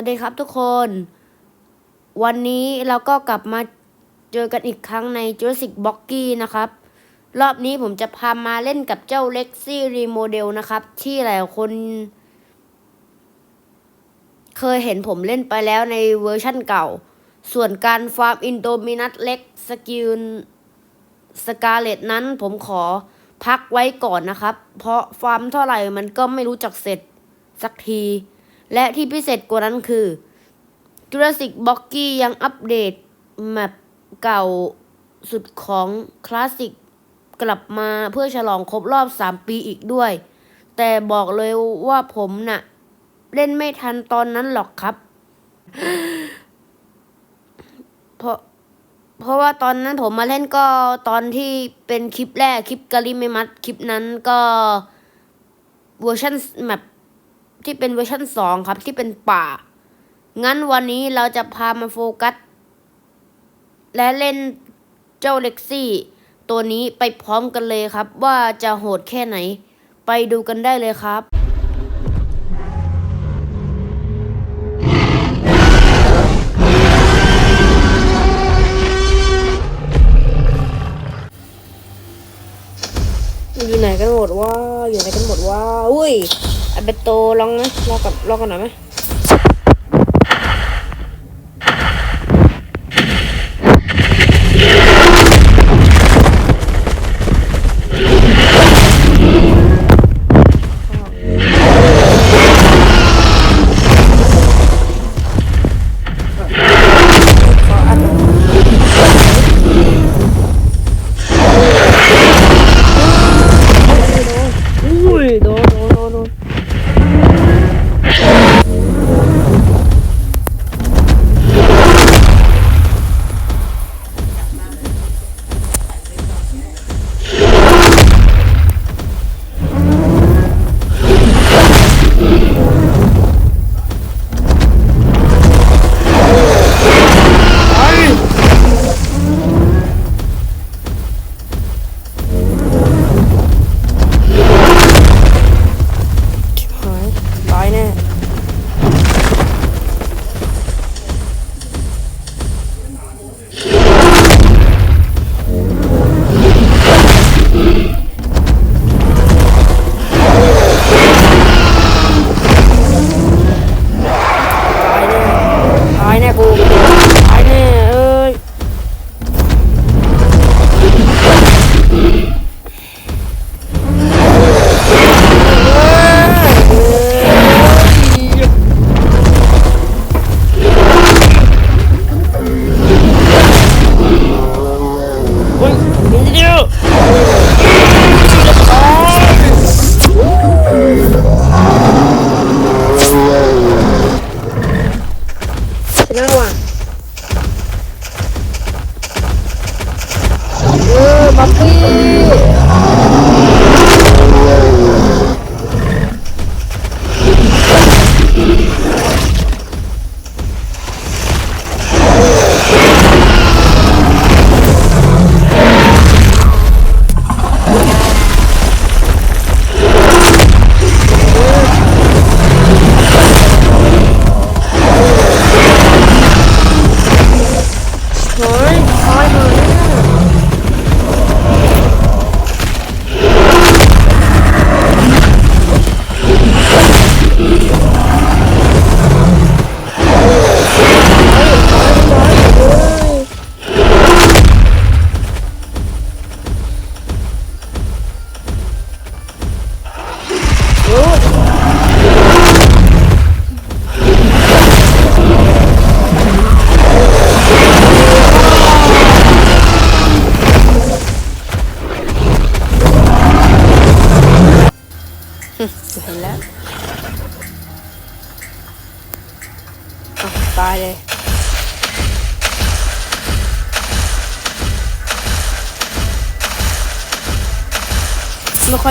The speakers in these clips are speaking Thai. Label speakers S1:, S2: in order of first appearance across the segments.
S1: สวัสดีครับทุกคน วันนี้เราก็กลับมาเจอกันอีกครั้งใน Jurassic b o c k y นะครับ รอบนี้ผมจะพามาเล่นกับเจ้า Lexi Remodel นะครับ ที่หลายคน เคยเห็นผมเล่นไปแล้วในเวอร์ชั่นเก่า ส่วนการฟาร์มอินโดมินัสเล็กสกิลสกาเลตนั้นผมขอพักไว้ก่อนนะครับ เพราะฟาร์มเท่าไหร่มันก็ไม่รู้จักเสร็จสักที และที่พิเศษกว่านั้นคือ Jurassic b o c k y ยังอัปเดตแมปเก่าสุดของคลาสสิกกลับมาเพื่อฉลองครบรอบ 3 ปีอีกด้วย แต่บอกเลยว่าผมน่ะ เล่นไม่ทันตอนนั้นหรอกครับ เพราะเพราะว่าตอนนั้นผมมาเล่นก็ตอนที่เป็นคลิปแรกคลิปกาลิเมมัสคลิปนั้นก็เวอร์ชันแมป ที่เป็นเวอร์ชันสองครับที่เป็นป่า งั้นวันนี้เราจะพามาโฟกัส และเล่นเจ้าเล็กซี่ ตัวนี้ไปพร้อมกันเลยครับ ว่าจะโหดแค่ไหน ไปดูกันได้เลยครับ อยู่ไหนกันหมดว่าอยู่ไหนกันหมดว่าอุ้ยอเบโตลองไหมลองกับลองกันหน่อยไหม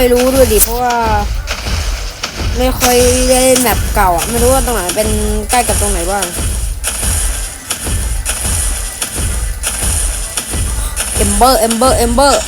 S1: ค่อยรู้ด้วยดิเพราะว่า ไม่ค่อยได้เล่นแบบเก่าอะไม่รู้ว่าตรงไหนเป็นใกล้กับตรงไหนบ้างเอมเบอร์เอมเบอร์เอมเบอร์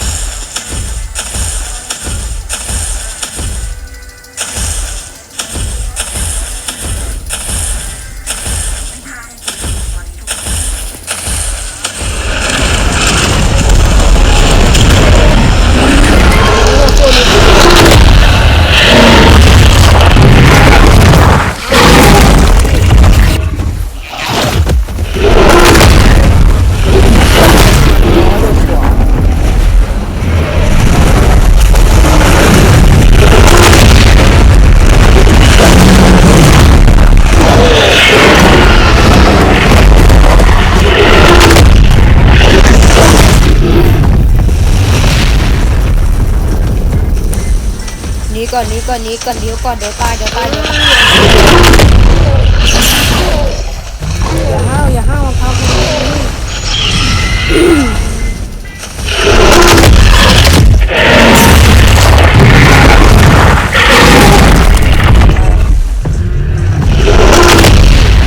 S1: อนนี้ก่อนนี้ก่อนเดี๋ยวก่อนเดี๋ยวตายเดี๋ยวตายเดี๋ยวตายอย่าห้าวอย่าห้าวครับ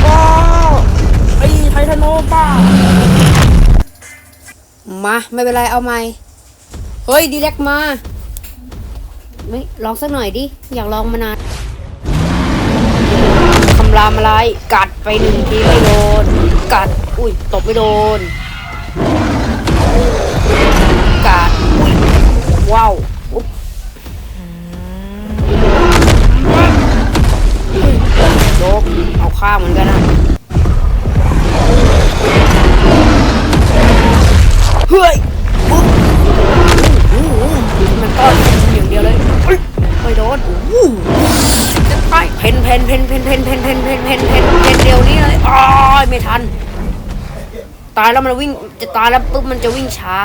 S1: โอ้ไอไททานโนป้ามา ไม่เป็นไรเอาใหม่เฮ้ย ดีเล็กมา ไม่ลองสักหน่อยดิ อยากลองมานานคำรามอะไร กัดไปหนึ่งทีไม่โดน กัด อุ้ย ตบไม่โดน กัด อุ้ย ว้าวอุ๊บโดบเอาข้ามเหมือนกันนะเฮ้ย ก็อย่างเดียวเลยอุ๊ยไม่โดนอู้จะไปเพนเพนเพนเพนเพนเพนเพนเพนเพนเพนเพนเดียวนี้เลยอ้ายไม่ทัน ตายแล้วมันวิ่งจะตายแล้วปุ๊บมันจะวิ่งช้า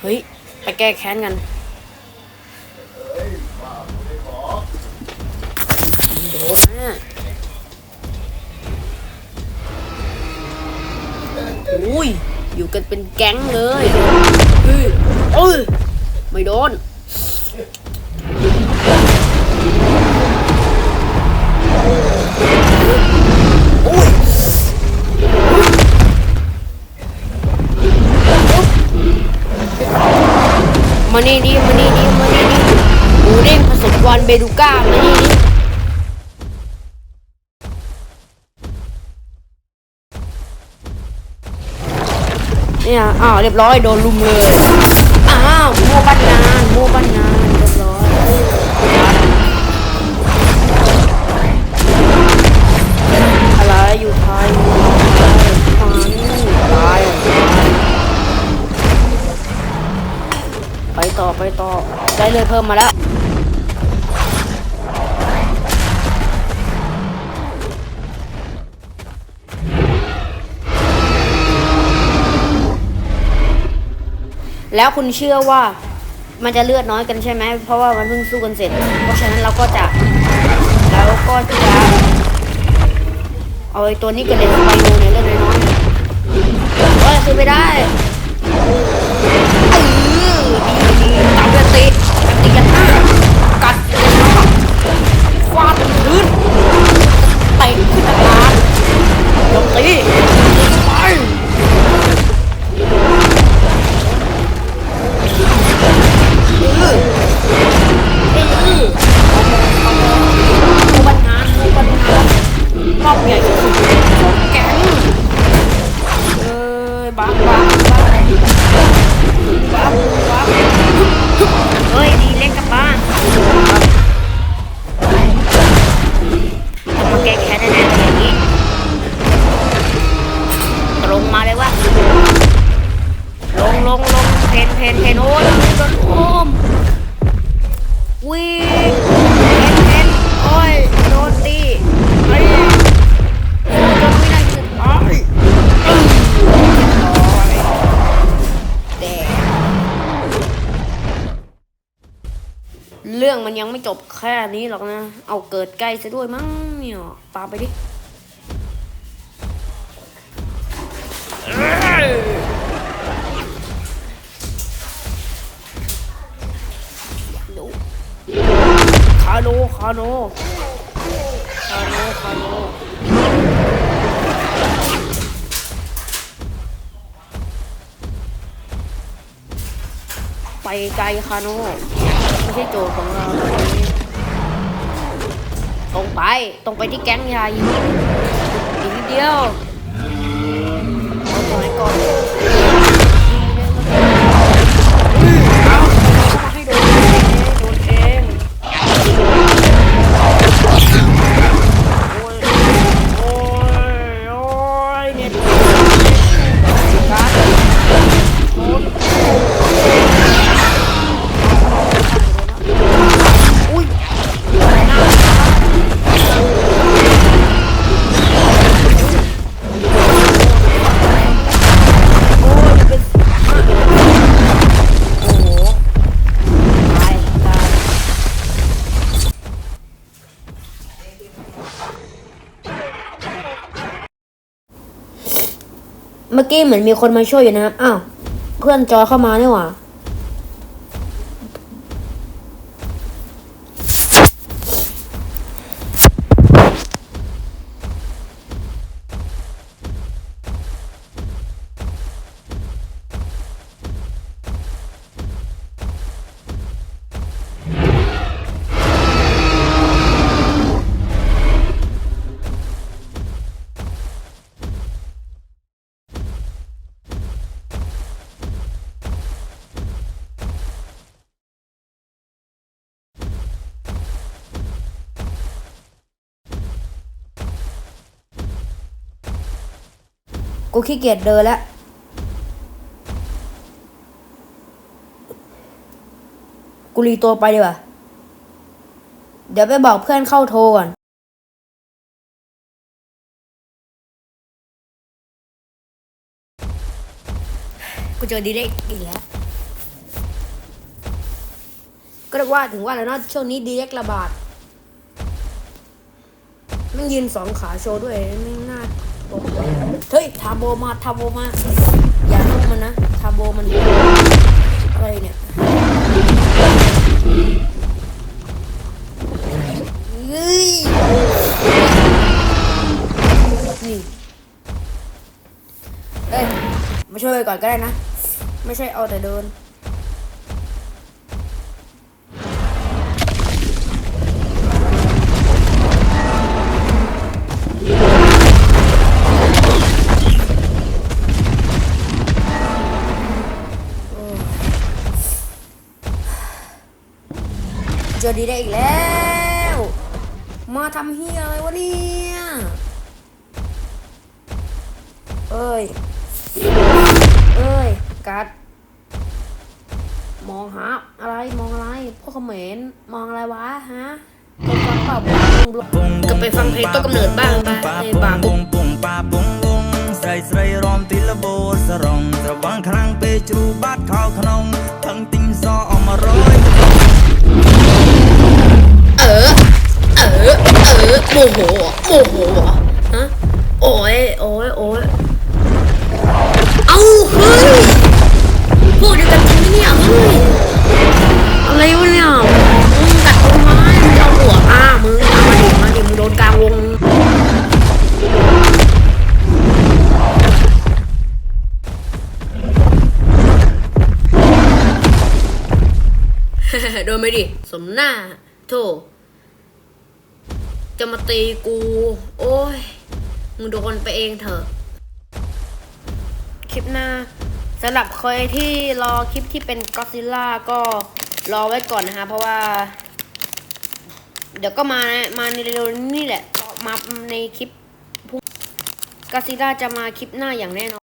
S1: เฮ้ย ไปแก้แค้นกันโดนนะอุ้ย อยู่กันเป็นแก๊งเลยเฮ้ยเอ้ยไม่โดนอุ้ยมานี่ดิมานี่ดิมานี่ดิหมูเด้งผสมวันเบดูก้ามานี่ดิ เนี่ย อ้าวเรียบร้อยโดนลุมเลยอ้าวมัวบ้านงานมัวบ้านงานเรียบร้อยอะไรอยู่ไทยฟังตายไปต่อไปต่อได้เลยเพิ่มมาแล้ว แล้วคุณเชื่อว่ามันจะเลือดน้อยกันใช่ไหม เพราะว่ามันเพิ่งสู้กันเสร็จ เพราะฉะนั้นเราก็จะแล้วก็จะเอาไอ้ตัวนี้กันเลยไปดูในเลือดน้อยๆเฮ้ยคือไม่ได้ งเพนเพนเพนโอ้ยโดนโอมวิ่งเห็นโอ้ยโดนตีไอ้โอ้ยจนไม่ได้ยินไอ้เอ้ยแดเรื่องมันยังไม่จบแค่นี้หรอกนะ เอาเกิดใกล้ซะด้วยมั้งเนี่ยตามไปดิาโนคาโนคาโนคาโนไปไกลคาโนไม่ใช่โจทย์ของเราตรงไปตรงไปที่แก๊งยาอีกอีกนิดเดียวเอาตัวไหนก่อน เมื่อกี้เหมือนมีคนมาช่วยอยู่นะครับ อ้าว เพื่อนจอยเข้ามานี่หว่า กูขี้เกียจเดินแล้วกูรีตัวไปดีกว่า เดี๋ยวไปบอกเพื่อนเข้าโทรก่อน กูเจอดีเด็กอีกแล้ว ก็ได้ว่าถึงว่าแล้วเนาะช่วงนี้ดีเด็กระบาดมันยืนสองขาโชว์ด้วยไม่น่า เฮ้ยทาโบมาทาโบมา อย่าลุกมันนะทาโบมันอะไรเนี่ยเฮ้ยนี่เอ้ยมาช่วยก่อนก็ได้นะ ไม่ใช่เอาแต่เดิน จอดีได้อีกแล้ว มาทำเฮียอะไรวะเนี่ยเอ้ย เอ้ย กัด มองหาอะไรมองอะไรพวกเขมรมองอะไรวะฮะก็ไปฟังเพลงต้นกำเนิดบ้างไปบาง
S2: บุ้งบุ้ปาบุ้งบุ้งใส่ใส่รอมติลโบสรองระวังครั้งไปจูบัดข้าขนมทั้งติง
S1: ซออมร้อย อโมโหเหรอโมโหฮะโอ้ยโอ้ยโอ้ยเอาเฮ้ยพวกเดียวกันจริงเนี่ยเฮ้ยอะไรวะเนี่ยมึงกัดต้นไม้มึงเอาหัวอ่ามึงเอามาดิมาดิมึงโดนกลางวงโดนไปดิสมหน้าโธ่ จะมาตีกู โอ้ย มึงโดนไปเองเถอะ คลิปหน้าสำหรับใครที่รอคลิปที่เป็นก็ซิลล่าก็รอไว้ก่อนนะคะเพราะว่า เดี๋ยวก็มามาในเร็วนี่แหละ มาในคลิปก็ซิลล่าจะมาคลิปหน้าอย่างแน่นอน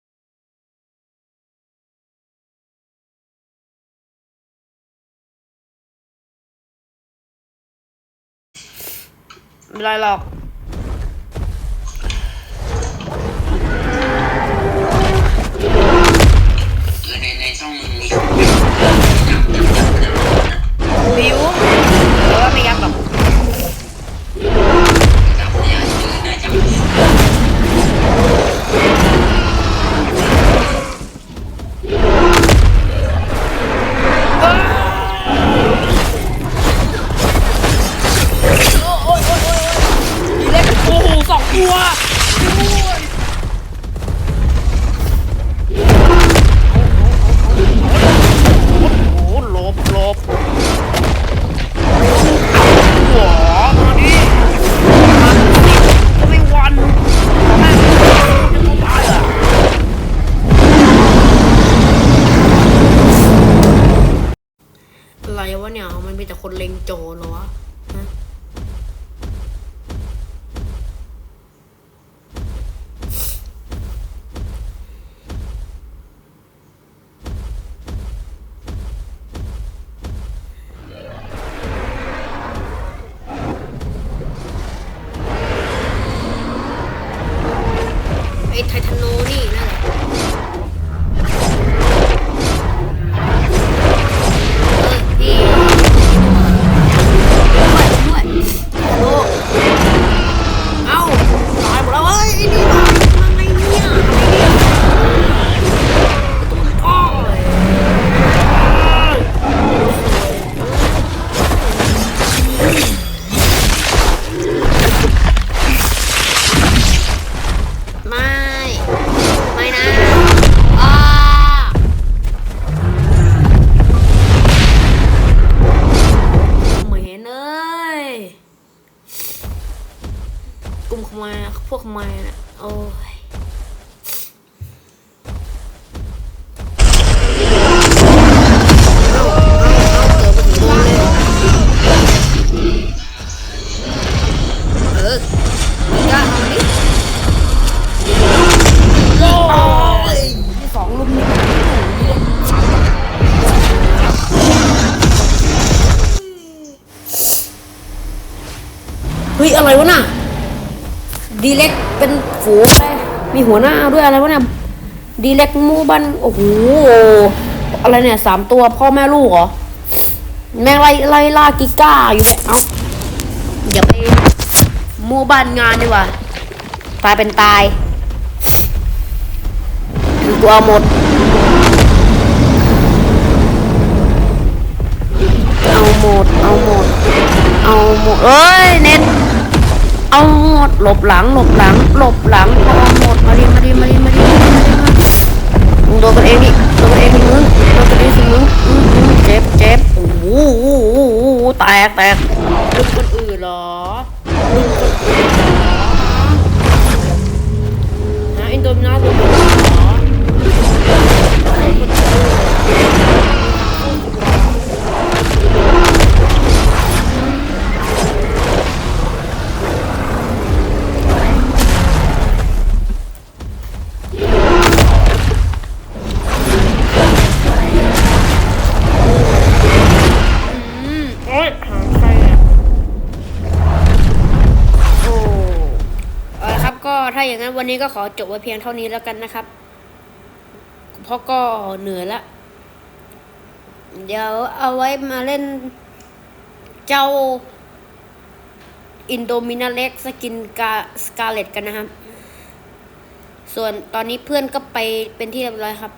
S1: ไม่เป็นไรหรอก โจรเหรอวะไอ้ไททานโนนี่นั่นแหละ ทำไมนะโอ้ยเฮ้ย อะไรวะน่ะ ดีเล็กเป็นฝูงเลย มีหัวหน้าด้วยอะไรวะเนี่ย ดีเล็กมูบันโอ้โห อะไรเนี่ยสามตัวพ่อแม่ลูกเหรอ แม่ไล่ไล่ล่ากิก้าอยู่เนี่ย เอาอย่าไปมู่บ้านงานดีกว่า ตายเป็นตายกูเอาหมด เอาหมด เอาหมด เอาหมดเอ้ย เน็ต เอาหมดหลบหลังหลบหลังหลบหลังเอาหมดมาดิมาดิมาดิมาดิ อย่างนั้นวันนี้ก็ขอจบไว้เพียงเท่านี้แล้วกันนะครับเพราะก็เหนื่อยละ เดี๋ยวเอาไว้มาเล่นเจ้าอินโดมินาเล็กสกินกาสกาเลตกันนะครับ ส่วนตอนนี้เพื่อนก็ไปเป็นที่เรียบร้อยครับ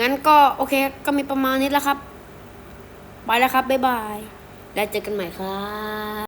S1: งั้นก็โอเคก็มีประมาณนี้แล้วครับ ไปแล้วครับ บ๊ายบาย แล้วเจอกันใหม่ครับ